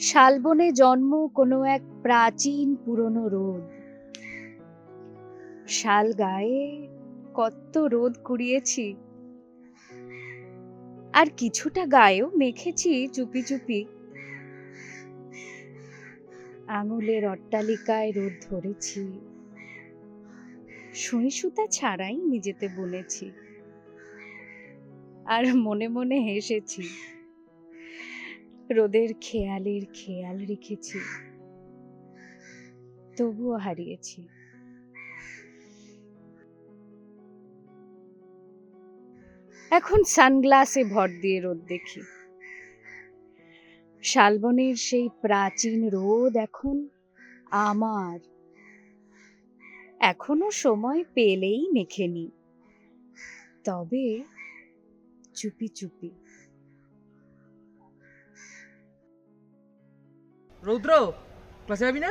শালবনে জন্ম কোনো এক প্রাচীন পুরনো রোদ। শাল গায়ে কত রোদ কুড়িয়েছি। আর কিছুটা গায়েও মেখেছি চুপি চুপি। আঙুলের অট্টালিকায় রোদ ধরেছি। সুই সুতা ছাড়াই নিজেতে বুনেছি। আর মনে মনে হেসেছি। রোদের খেয়ালের খেয়াল রেখেছি। তবুও হারিয়েছি। এখন সানগ্লাসে ভর দিয়ে রোদ দেখি। শালবনের সেই প্রাচীন রোদ এখন আমার। এখনও সময় পেলেই মেখে নি তবে চুপি চুপি রৌদ্র ক্লাসে যাবি না